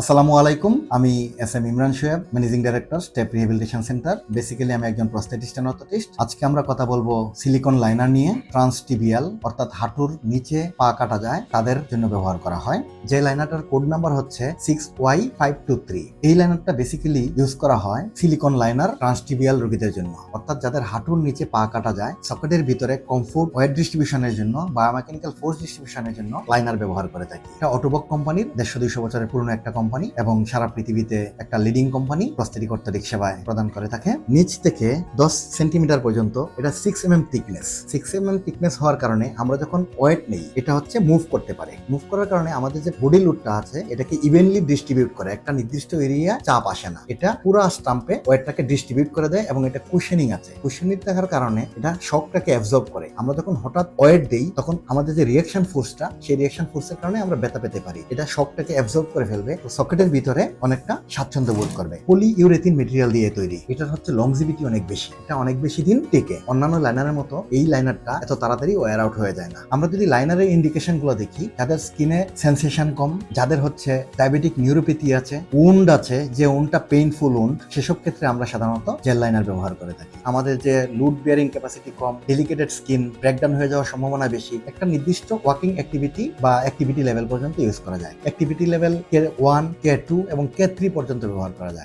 আসসালামু আলাইকুম, আমি S M Imran Shoaib managing director step rehabilitation centre basically আমি একজন প্রস্থেটিস্ট অ্যান্ড আজকে আমরা কথা বলব সিলিকন লাইনার নিয়ে ট্রান্সটিবিয়াল অর্থাৎ হাঁটুর নিচে পা কাটা যায়, তাদের জন্য ব্যবহার করা হয়। যে লাইনারটার কোড নাম্বার হচ্ছে six Y five two three এই লাইনারটা বেসিক্যালি ইউজ করা হয় সিলিকন লাইনার ট্রান্সটিবিয়াল রোগীদের জন্য। অর্থাৎ যাদের হাঁটুর নিচে পা কাটা যায় সকেটের ভিতরে কমফোর্ট ওয়েট ডিস্ট্রিবিউশনের জন্য বায়োমেকানিক্যাল ফোর্স ডিস্ট্রিবিউশনের জন্য লাইনার ব্যবহার করে থাকি। এটা অটোবক কোম্পানির দেড়শো দুইশো বছরের পুরনো একটা কোম্পানি এবং সারা পৃথিবীতে একটা লিডিং কোম্পানি প্রস্তুতি অর্থোটিক সেবায় প্রদান করে থাকে। নিচ থেকে দশ সেন্টিমিটার পর্যন্ত এটা six M M thickness six M M thickness হওয়ার কারণে আমরা যখন ওয়েট নেই, এটা হচ্ছে মুভ করতে পারে। মুভ করার কারণে আমাদের যে বডি লুটটা আছে, এটাকে ইভেনলি ডিস্ট্রিবিউট করে। একটা নির্দিষ্ট এরিয়া চাপ আসে না। এটা পুরো স্টাম্পে ওয়েটটাকে ডিস্ট্রিবিউট করে দেয় এবং এটা কুশনিং আছে। কুশনিং থাকার কারণে এটা শকটাকে অ্যাবজর্ব করে। আমরা যখন হঠাৎ ওয়েট দেই, তখন আমাদের যে রিয়াকশন ফোর্সটা সেই রিয়াকশন ফোর্সের কারণে আমরা ব্যথা পেতে পারি। এটা শকটাকে অ্যাবজর্ব করে ফেলবে তো সকেটের ভিতরে অনেকটা স্বাচ্ছন্দ্য বোধ করবে। পলি ইউরেথিন মেটেরিয়াল দিয়ে তৈরি। এটার হচ্ছে লংজিভিটি অনেক বেশি। এটা অনেক বেশি দিন টেকে। অন্যান্য লাইনারের মতো এই লাইনারটা এত তাড়াতাড়ি ওয়ার আউট হয়ে যায় না। আমরা যদি লাইনারের ইন্ডিকেশনগুলো দেখি, যাদের স্কিনে সেন্সেশন কম, যাদের হচ্ছে ডায়াবেটিক নিউরোপ্যাথি আছে উন্ড আছে, যে উন্ডটা পেইনফুল উন্ড সেসব ক্ষেত্রে আমরা সাধারণত জেল লাইনার ব্যবহার করে থাকি। আমাদের যে লুড বিয়ারিং ক্যাপাসিটি কম ডেলিকেটেড স্কিন ব্রেকডাউন হয়ে যাওয়ার সম্ভাবনা বেশি, একটা নির্দিষ্ট ওয়াকিং অ্যাক্টিভিটি বা অ্যাক্টিভিটি লেভেল পর্যন্ত ইউজ করা যায়। Activity level one K two এবং কে থ্রি পর্যন্ত ব্যবহার করা যায়।